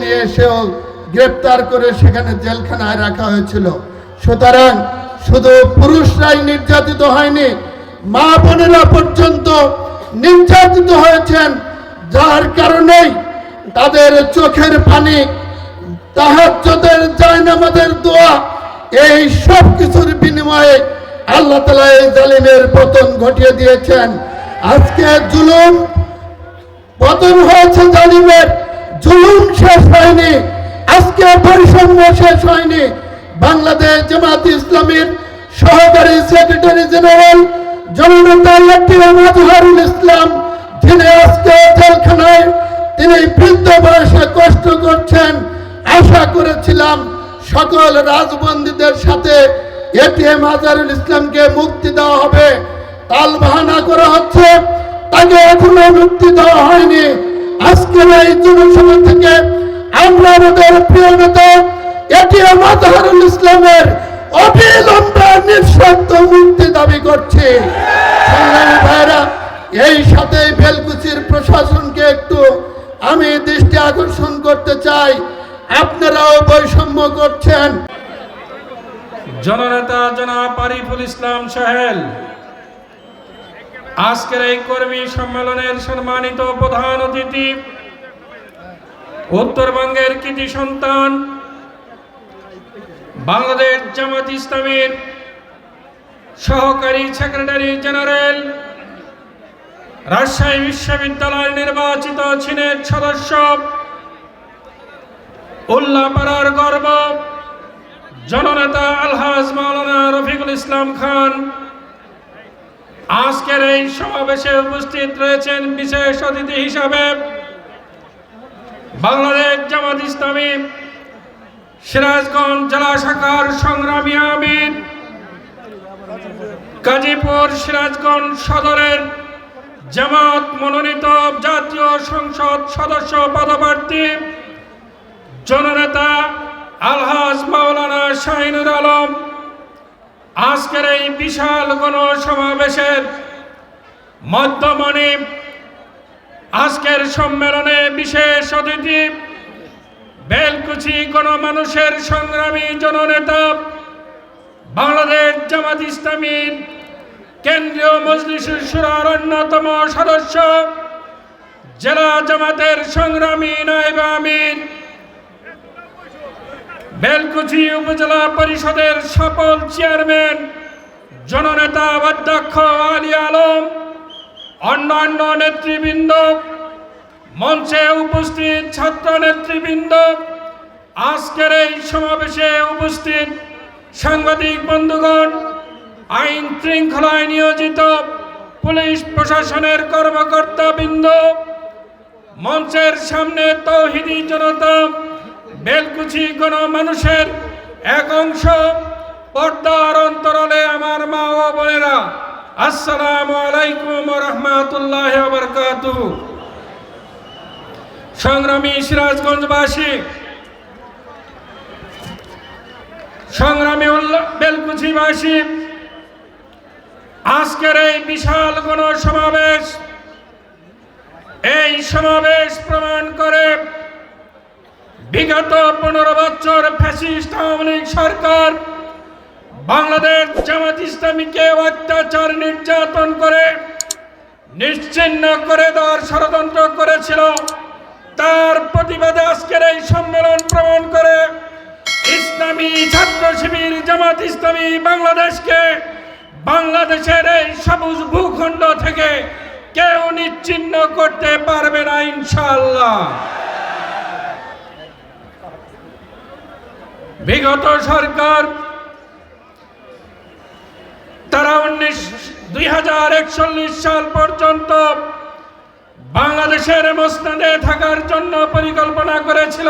নিয়ে এসেও গ্রেপ্তার করে সেখানে জেলখানায় রাখা হয়েছিল। সুতরাং শুধু পুরুষরাই নির্যাতিত হয়নি, মা বোনেরা পর্যন্ত নির্যাতিত হয়েছেন, যার কারণেই তাদের চোখের পানি, তাহাজ্জুদের জায়নামাজের দোয়া, এই সব কিছুর বিনিময়ে আল্লাহ তালা এই জালিমের পতন ঘটিয়ে দিয়েছেন। আজকে জুলুম পতন হয়েছে জালিমের। জুলুম শেষ হয়নি আজকে বৈষম্য শেষ হয়নি। বাংলাদেশ জামাত ইসলামীর সহকারী সেক্রেটারি জেনারেল জননেতা মাজহারুল ইসলাম, যিনি আজকে জেলখানায়, তিনি বৃদ্ধ বয়সে কষ্ট করছেন। আশা করেছিলাম সকল রাজবন্দীদের সাথে এটিএম আজারুল ইসলামকে মুক্তি দেওয়া হবে। তাল বাহানা করা হচ্ছে, তাকে এখনও মুক্তি দেওয়া হয়নি। আজকের এই জনসভা থেকে আমরা প্রিয় নেতা এটিএম আজহারুল ইসলামের অবিলম্বে নিঃশর্ত মুক্তি দাবি করছি। সংগ্রামী ভাইরা এই সাথে বেলকুচির প্রশাসনকে একটু আমি দৃষ্টি আকর্ষণ করতে চাই। আপনারাও বৈষম্য করছেন। জননেতা জনাব আরিফুল ইসলাম সাহেল আজকের এই কর্মী সম্মেলনের সম্মানিত প্রধান অতিথি, উত্তরবঙ্গের কৃতি সন্তান, বাংলাদেশ জামাত ইসলামের সহকারী সেক্রেটারি জেনারেল, রাজশাহী বিশ্ববিদ্যালয় নির্বাচিত সিনেট সদস্য, উল্লাপাড়ার গর্ব, জননেতা আলহাজ মাওলানা রফিকুল ইসলাম খান আজকের এই সমাবেশে উপস্থিত রয়েছেন বিশেষ অতিথি হিসাবে বাংলাদেশ জামাত ইসলামী, সিরাজগঞ্জ জেলা শাখার সংগ্রামী আমির, গাজীপুর সিরাজগঞ্জ সদরের জামাত মনোনীত জাতীয় সংসদ সদস্য পদপ্রার্থী, জননেতা আলহাজ মাওলানা শাহিনুর আলম আজকের এই বিশাল গণসমাবেশের মধ্যমণি আজকের সম্মেলনে বিশেষ অতিথি, বেলকুচি গণমানুষের সংগ্রামী জননেতা, বাংলাদেশ জামাত ইসলামীর কেন্দ্রীয় মজলিসুর সুরার অন্যতম সদস্য, জেলা জামাতের সংগ্রামী নায়েব আমির বেলকুচি উপজেলা পরিষদের সফল চেয়ারম্যান, জননেতা অধ্যক্ষ আলী আলম, অন্যান্য নেতৃবৃন্দ, মঞ্চে উপস্থিত ছাত্র নেতৃবৃন্দ, আজকের এই সমাবেশে উপস্থিত সাংবাদিক বন্ধুগণ, আইন শৃঙ্খলায় নিয়োজিত পুলিশ প্রশাসনের কর্মকর্তা বৃন্দ মঞ্চের সামনে তৌহিদি জনতা বেলকুচি কোন মানুষের এক অংশ পর্দার অন্তরালে আমার মা ও বোনেরা, আসসালামু আলাইকুম রহমাতুল্লাহ সংগ্রামী সিরাজগঞ্জবাসী, সংগ্রামী বেলকুচিবাসী, আজকের এই বিশাল গণ সমাবেশ এই সমাবেশ প্রমাণ করে বিগত পনেরো বছর ফ্যাসিস্ট আওয়ামী লীগ সরকার বাংলাদেশ জামাত ইসলামীকে অত্যাচার নির্যাতন করে, নিশ্চিন্ন করে দেওয়ার ষড়যন্ত্র করেছিল। তার প্রতিবাদে আজকের এই সম্মেলন প্রমাণ করে ইসলামী ছাত্র শিবির জামাত ইসলামী বাংলাদেশকে বাংলাদেশের এই সবুজ ভূখণ্ড থেকে কেউ নিচ্ছিন্ন করতে পারবে না, ইনশাআল্লাহ। বিগত সরকার, তারা উনিশ, দুই হাজার একচল্লিশ সাল পর্যন্ত বাংলাদেশের মসনাদে থাকার জন্য পরিকল্পনা করেছিল।